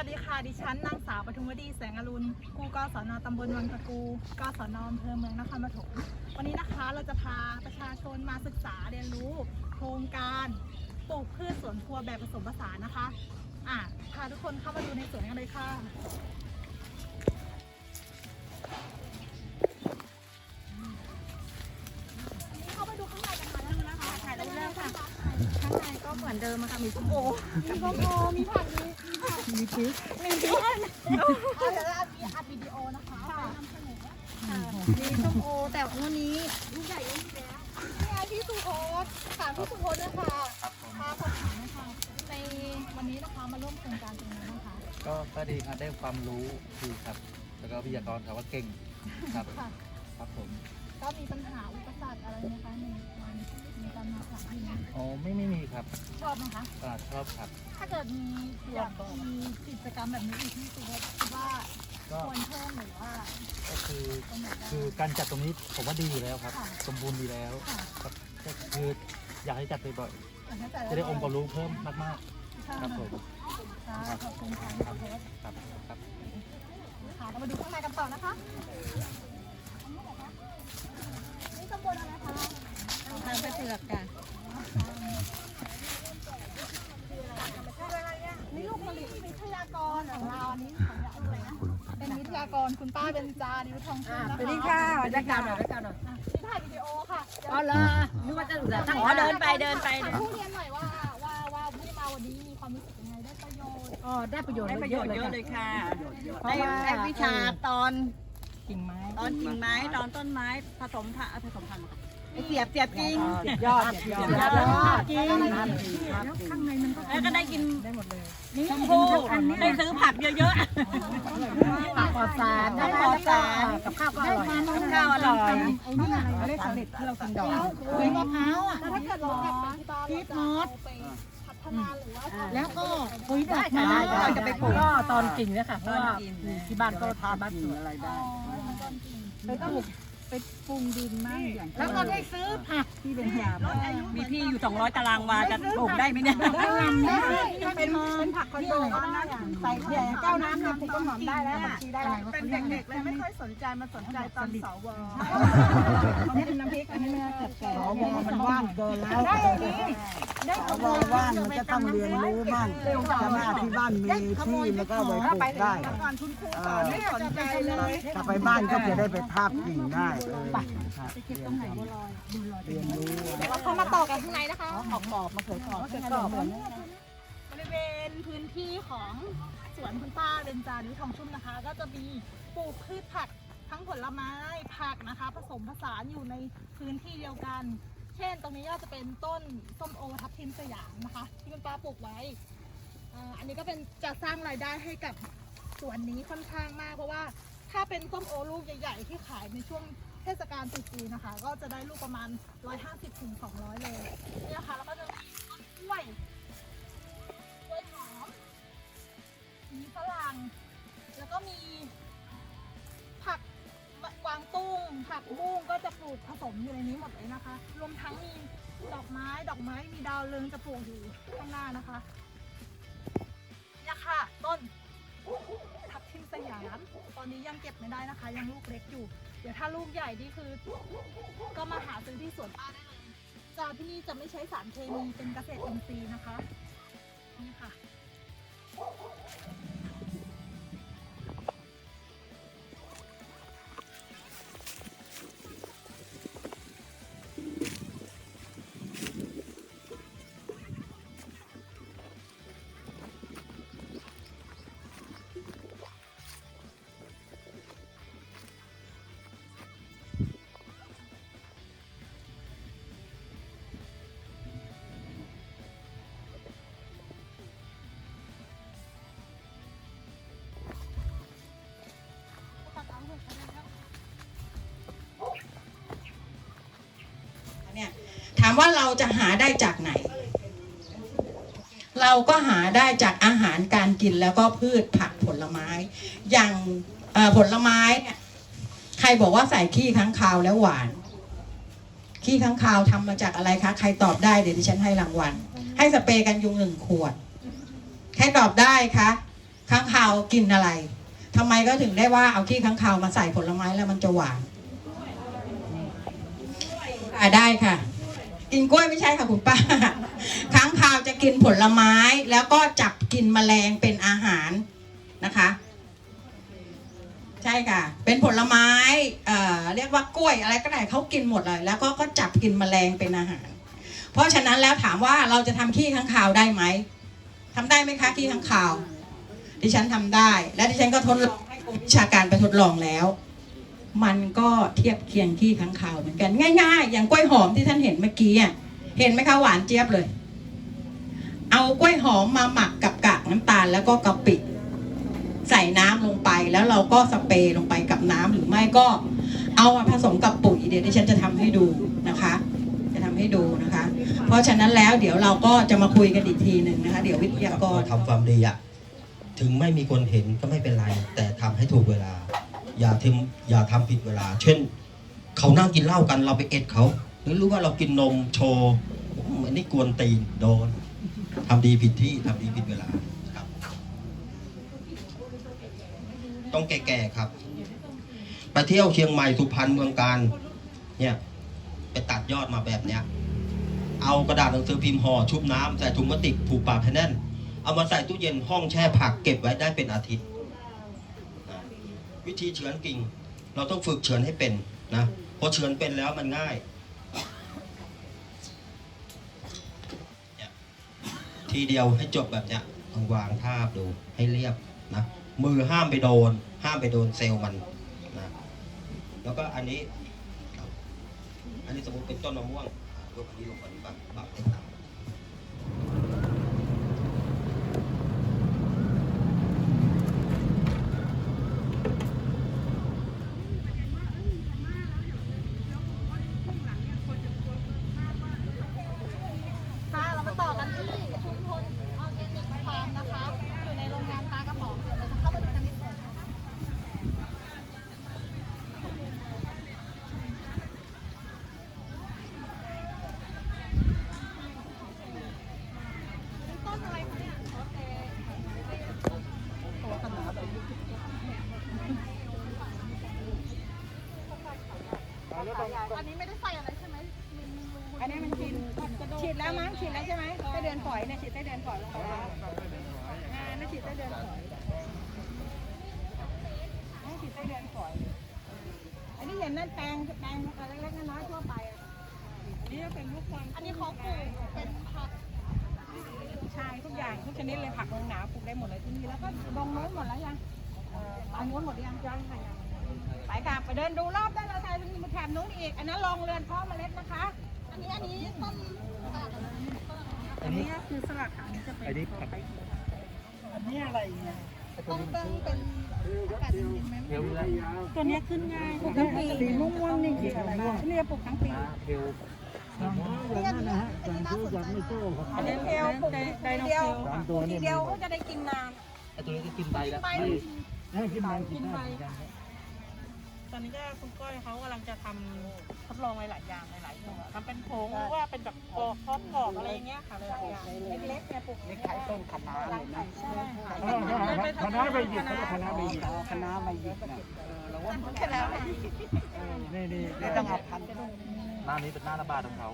วัสดีค่ะ ดิฉันนางสาวปทุมวดีแสงอรุณครูกศนตำบลวังตะกูกศนอำเภอเมืองนครปฐมวันนี้นะคะเราจะพาประชาชนมาศึกษาเรียนรู้ โครงการปลูกพืชสวนครัวแบบผสมผสานนะคะอะพาทุกคนเข้ามาดูในสวนกันเลยค่ะเข้าไปดูข้างในกันค่ะแล้วนะคะถ่ายรูปเริ่มค่ะข้างในก็เหมือนเดิมอะค่ะมีส้มโอมีส้มโอมีผักมี มีพริกมีพริกเดี๋ยวเรามีอัดวิดีโอนะคะไปนำเสนอมีส้มโอแต่วันนี้ลูกใหญ่ยังมีแล้วนี่ไงพี่สุโพสถามพี่สุโพสด้วยค่ะพาคนถามนะคะในวันนี้นะคะมาร่วมโครงการตรงนี้นะคะก็ก็ดีครับได้ความรู้ดีครับ แล้วก็วิทยากรเขาว่าเก่งครับค่ะครับผม ก็มีปัญหาอุปสรรคอะไรไหมคะในวันในการมาครั้งนี้อ๋อไม่ไม่มีครับชอบไหมคะอ่าชอบครับ ถ้าเกิดมีอยากมีกิจกรรมแบบนี้อีกที่สุโพสคิดว่าก็ควรเพิ่มหรือว่าก็คือตรงไหนได้ คือการจัดตรงนี้ผมว่าดีอยู่แล้วครับ ค่ะสมบูรณ์ดีแล้วค่ะ ครับก็คืออยากให้จัดบ่อยอยากให้แต่ๆละจะได้องค์ความรู้เพิ่มมากใช่ๆครับผมค่ะขอบคุณค่ะครับครับครับ ค่ะเรามาดูข้างในกันต่อนะคะนี่ตำบลอะไรคะ ทางไปเผือกค่ะนี่ลูกผลิตวิทยากรของเราอันนี้ของเราอะไรนะเป็นวิทยากรคุณป้าเบญจานิวทองชื่นนะคะสวัสดีค่ะสวัสดีค่ะหน่อยด้วยกันหน่อยที่ถ่ายวิดีโอค่ะอ๋อเหรอนึกว่าจะดูแต่อ๋อเดินไปเดินไปถามผู้เรียนหน่อยว่าว่าว่าที่มาวันนี้มีความรู้สึกยังไงได้ประโยชน์อ๋อได้ประโยชน์ได้ประโยชน์เยอะเลยค่ะเพได้ราะว่าได้วิชาตอนกิ่งไม้ ตอนกิ่งไม้ตอนต้นไม้ผสมค่ะผสมพันธุ์ไอ้ เสียบเสียบจริงยอดยอดยอดจริงข้างในมันก็แล้วก็ได้กินได้หมดเลยชมพู่ได้ซื้อผักเยอะผักปลอดสารได้ปลอดสารกับข้าวก็อร่อยๆกับข้าวอร่อยไอ้นี่อะไรได้สำเร็จที่เรากินดอกคุยมะพร้าวอะถ้าเกิดเรากลับไปที่บ้านเราจะเอาไปพัฒนาหรือว่าแล้วก็ปุ๋ยดอกไม้เราจะไปปลูกก็ตอนกิ่งเนี่ยค่ะเพราะว่าที่บ้านก็ทำบ้านสวนอะไรได้ไปปลูก ไปปรุงดินมั่งอย่างแล้วก็ได้ซื้อผักที่เป็นยามีที่อยู่ 200 ตารางวาจะปลูกได้ไหมเนี่ยได้ลำได้เป็นเป็นผักคอนโดก็ได้ใส่ใหญ่แก้วน้ำเนี่ยปลูกต้นหอมได้แล้วผักชีได้แล้วเป็นเด็กๆเลยไม่ค่อยสนใจมาสนใจตอนสวนี่เป็นน้ำพริกอันนี้ไม่น่าเกิดแก่สวมันว่างเกินแล้วได้อันนี้ได้สวว่างมันจะต้องเรียนรู้บ้างถ้าว่าที่บ้านมีที่มันก็ไว้ปลูกได้เออไม่สนใจเลยถ้าไปบ้านก็จะได้ไปทาบกิ่งได้เออครับเรียนรู้เดี๋ยวเราเข้ามาต่อกันข้างในนะคะออกกรอบมาเคยกรอบเคยกรอบบริเวณพื้นที่ของสวนคุณป้าเบญจานิทองชุ่มนะคะ ก็จะมีปลูกพืชผักทั้งผลไม้ผักนะคะ ผสมผสานอยู่ในพื้นที่เดียวกัน เช่น ตรงนี้ก็จะเป็นต้นส้มโอทับทิมสยามนะคะ ที่คุณป้าปลูกไว้อันนี้ก็เป็นจะสร้างรายได้ให้กับสวนนี้ค่อนข้างมาก เพราะว่าถ้าเป็นส้มโอลูกใหญ่ ๆ ที่ขายในช่วง ทศกาลตรุษจีนนะคะ ก็จะได้ลูกประมาณ 150ถึง200 เลยนี่นะคะแล้วก็จะมีต้นกล้วยกล้วยหอมมีฝรั่งแล้วก็มีผักกวางตุ้ง ผักบุ้งก็จะปลูกผสมอยู่ในนี้หมดเลยนะคะ รวมทั้งมีดอกไม้ดอกไม้มีดาวเรืองจะปลูกอยู่ข้างหน้านะคะเนี่ยค่ะต้น ยาม ตอนนี้ยังเก็บไม่ได้นะคะ ยังลูกเล็กอยู่ เดี๋ยวถ้าลูกใหญ่นี่คือ ก็มาหาซื้อที่สวนป้าได้เลยจากที่นี่จะไม่ใช้สารเคมีเป็นเกษตรอินทรีย์นะคะ นี่ค่ะ ว่าเราจะหาได้จากไหน เราก็หาได้จากอาหารการกินแล้วก็พืชผักผลไม้ อย่างผลไม้เนี่ยใครบอกว่าใส่ขี้ค้างคาวแล้วหวาน ขี้ค้างคาวทำมาจากอะไรคะ ใครตอบได้เดี๋ยวดิฉันให้รางวัล ให้สเปรย์กันยุงหนึ่งขวด ใครตอบได้คะค้างคาวกินอะไรทำไมก็ถึงได้ว่าเอาขี้ค้างคาวมาใส่ผลไม้แล้วมันจะหวานอ่าได้ค่ะ กินกล้วยไม่ใช่ค่ะคุณป้าค้างคาวจะกินผลไม้แล้วก็จับกินแมลงเป็นอาหารนะคะ ใช่ค่ะ เป็นผลไม้เอ่อเรียกว่ากล้วยอะไรก็ได้เขากินหมดเลย แล้วก็ก็จับกินแมลงเป็นอาหาร เพราะฉะนั้นแล้วถามว่าเราจะทำขี้ค้างคาวได้ไหมทำได้ไหมคะขี้ค้างคาว ดิฉันทำได้ และดิฉันก็ทดลองให้กรมวิชาการไปทดลองแล้ว มันก็เทียบเคียงขี้ค้างคาวเหมือนกันง่ายๆ อย่างกล้วยหอมที่ท่านเห็นเมื่อกี้อะเห็นไหมคะหวานเจี๊ยบเลย เอากล้วยหอมมาหมักกับกากน้ำตาลแล้วก็กะปิ ใส่น้ำลงไปแล้วเราก็สเปรย์ลงไปกับน้ำหรือไม่ก็ เอามาผสมกับปุ๋ยเดี๋ยวดิฉันจะทำให้ดูนะคะ จะทำให้ดูนะคะ เพราะฉะนั้นแล้วเดี๋ยวเราก็จะมาคุยกันอีกทีหนึ่งนะคะ เดี๋ยววิทยากรทำความดีอะถึงไม่มีคนเห็นก็ไม่เป็นไร แต่ทำให้ถูกเวลา อย่าทำอย่าทำผิดเวลา เช่น เขานั่งกินเหล้ากันเราไปเอ็ดเขา หรือรู้ว่าเรากินนมโชว์อืมอันนี้กวนตีนโดนทำดีผิดที่ทำดีผิดเวลาครับ ต้องแก่ๆครับไปเที่ยวเชียงใหม่สุพรรณเมืองการเนี่ยไปตัดยอดมาแบบเนี้ยเอากระดาษหนังสือพิมพ์ห่อชุบน้ำใส่ถุงพลาสติกผูกปากให้แน่น เอามาใส่ตู้เย็นห้องแช่ผักเก็บไว้ได้เป็นอาทิตย์ วิธีเฉือนกิ่ง เราต้องฝึกเฉือนให้เป็นนะพอเฉือนเป็นแล้วมันง่าย ทีเดียวให้จบแบบเนี้ยลองวางทาบดูให้เรียบนะมือห้ามไปโดน ห้ามไปโดนเซลล์มันนะแล้วก็อันนี้ อันนี้สมมติเป็นต้นมะม่วงยกอันนี้ลงก่อนดีกว่าปรับให้ต่ำ ค่ะเรามาต่อกันที่ชุมชนออร์แกนิกฟาร์มนะคะ อยู่ในโรงงานปลากระป๋องเดี๋ยวเราจะเข้าไปดูกันนิดนึงนะคะนี่ต้นอะไรคะเนี่ยโอเคตัวขนาด อันนี้ไม่ได้ใส่อะไรใช่ไหมมีมีรูอันนี้มันฉีดฉีดแล้วมั้งฉีดแล้วใช่ไหมไส้เดือนฝอยเนี่ยฉีดไส้เดือนฝอยลงไปแล้วอ่านั่นฉีดไส้เดือนฝอยนั่นฉีดไส้เดือนฝอย อันนี้เห็นนั่นแปลงแปลงอะไรเล็กๆน้อยๆทั่วไปอะอันนี้จะเป็นลูกควางอันนี้เขาปลูกเป็นผักใช่ทุกอย่างทุกชนิดเลยผักเมืองหนาวปลูกได้หมดเลยที่นี่แล้วก็ลงโน้นหมดแล้วยังเอ่ออันโน้นหมดหรือยังยังค่ะยัง ไปค่ะไปเดินดูรอบได้เลยค่ะมันมีแถบนู้นอีก อันนั้นลงเรือนเพาะเมล็ดนะคะ อันนี้อันนี้ต้นสลัดอะไรนะต้นอะไรนะอันนี้นี่คือสลัดค่ะอันนี้จะเป็นอันนี้ผักอันนี้อะไรเนี่ยต้องเป็นเป็นอากาศเย็นๆไหมเทลนะตัวเนี้ยขึ้นง่ายปลูกทั้งปีสีม่วงๆนี่คืออะไรบ้างที่นี่จะปลูกทั้งปีเทลอย่างนั้นนะฮะแต่ที่ยังไม่โตครับอันนี้เดียวปลูกไดโนเดียวสามตัวนี่เดียวก็จะได้กินนานไอตัวนี้ก็กินใบแล้วใบไม่ให้กินมันกินได้เหมือนกัน ตอนนี้ก็คุณก้อยเขากำลังจะทำทดลองหลายๆอย่างหลายๆตัวทำเป็นผงหรือว่าเป็นแบบกรอกทอดกรอบอะไรอย่างเงี้ยค่ะหลายๆอย่างเล็กๆเนี่ยปลูกนี่ขายต้นคณะเลยนะใช่ค่ะคณะใบหยิบคณะใบหยิบคณะใบหยิบนะเราว่าคณะนี่นี่นี่ต้องเอาพันหน้านี้เป็นหน้าระบาดของเขา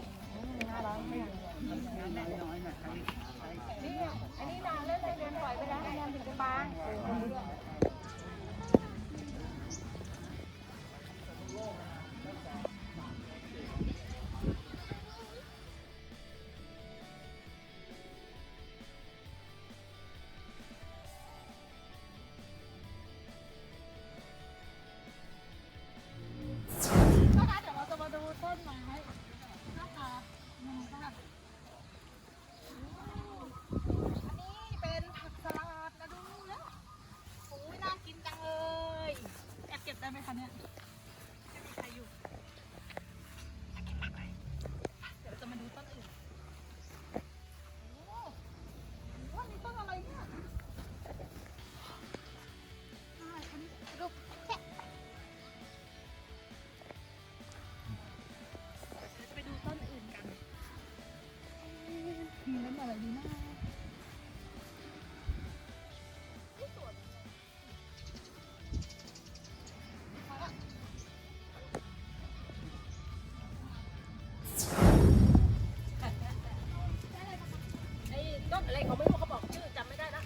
อะไรเขาไม่รู้เขาบอกชื่อจำไม่ได้นะ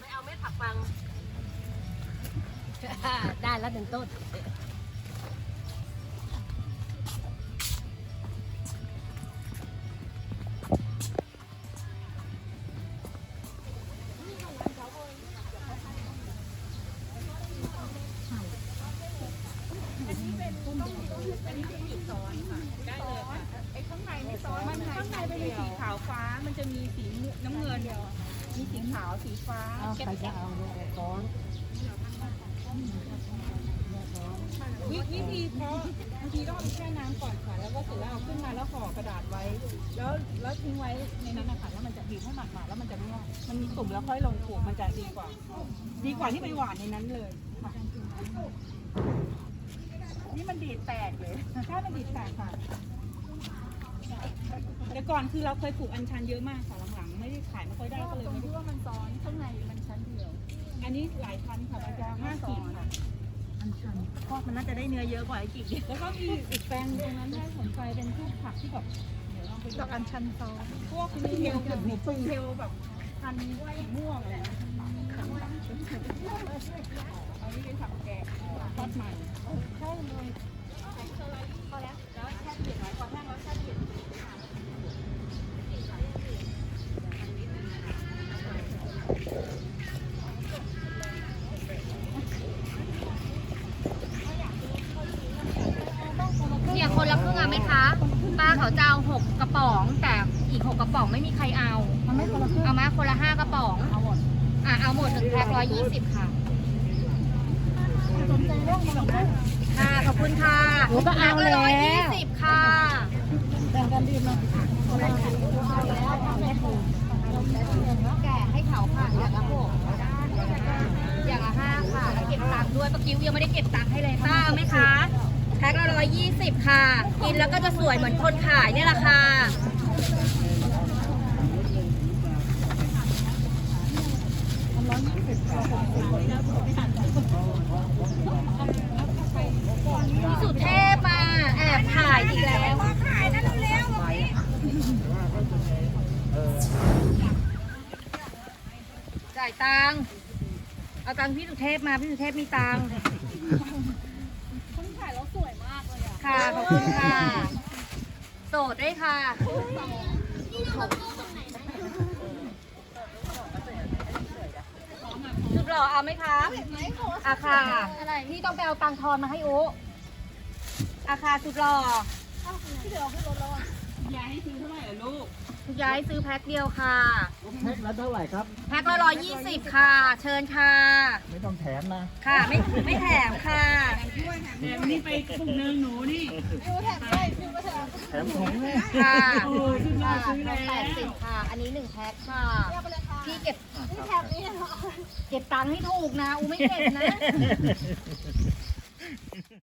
ไม่เอาเม็ดผักปัง ได้แล้วหนึ่งต้นไอ้ข้างในไมันข้างในเป็นสีขาวฟ้า มันจะมีสีน้ำเงิน มีสีขาวสีฟ้าใครจะเอาซ้อนวิวิธีเพราะบางทีต้องเอาไปแช่น้ำก่อนค่ะ แล้วก็เสร็จแล้วเอาขึ้นมาแล้วห่อกระดาษไว้ แล้วแล้วทิ้งไว้ในนั้นนะคะแล้วมันจะบีบให้หมาดๆแล้วมันจะไม่งอกมันมีตุ่มแล้วค่อยลงปลูกมันจะดีกว่า ดีกว่าที่ไปหวานในนั้นเลยนี่มันดีดแตกเลยใช่มันดีดแตกค่ะ แต่ก่อนคือเราเคยปลูกอัญชันเยอะมากค่ะหลังๆไม่ได้ขายไม่ค่อยได้ก็เลยไม่ได้ว่ามันซ้อนข้างในมันชั้นเดียวอันนี้หลายชั้นค่ะมันจะห้าขีดค่ะเพราะมันน่าจะได้เนื้อเยอะกว่าไอ้กิ่งแล้วก็มีอีกแปลงตรงนั้นถ้าสนใจเป็นพวกผักที่แบบเดี๋ยวลองไปดูดอกอัญชันซอสพวกนี้เทลแบบเทลแบบพันธุ์ม่วงอะไรนะเอานี่เป็นผักแกงทอดมันใช่เลยพอแล้ว แล้วแช่เย็นไว้พอแห้งแล้วแช่เย็นเนี่ยคนละครึ่งเอาไหมคะป้าเขาจะเอาหกกระป๋อง แต่อีกหกกระป๋องไม่มีใครเอาเอาไหมคนละครึ่งเอาไหมคนละห้ากระป๋อง เอาหมดอะเอาหมดหนึ่งแพ็คร้อยยี่สิบค่ะ ค่ะขอบคุณค่ะหนูก็เอาแล้ว ร้อยยี่สิบค่ะแกะให้เขาค่ะอย่างละหกอย่างละห้าค่ะแล้วเก็บตังค์ด้วยป้ากิ้วยังไม่ได้เก็บตังค์ให้เลยป้าเอาไหมคะแพ็คละร้อยยี่สิบค่ะ กินแล้วก็จะสวยเหมือนคนขายเนี่ยแหละค่ะ พี่สุเทพมาแอบถ่ายอีกแล้ว ถ่ายนะเร็วจ่ายตังค์เอาตังค์พี่สุเทพมา พี่สุเทพมีตังค์คนขายแล้วสวยมากเลยอะ ค่ะ ขอบคุณค่ะ โสดด้วยค่ะ สุดหล่อเอาไหมคะอาคาอะไรพี่ต้องไปเอาตังค์ทอนมาให้อุอาคาสุดหล่อยายให้ซื้อเท่าไหร่อะลูกคุณยายซื้อแพ็คเดียวค่ะ แพ็คละเท่าไหร่ครับ แพ็คละร้อยยี่สิบค่ะ เชิญค่ะ ไม่ต้องแถมนะ ค่ะ ไม่ไม่แถมค่ะเดี๋ยวนี่ไปกลุ่มนึงหนูนี่แถมถุงเลยค่ะโอ้ยซื้อมาซื้อแล้วแปดสิบค่ะ อันนี้หนึ่งแพ็คค่ะ พี่เก็บเก็บตังค์ให้ถูกนะอูไม่เก็บนะ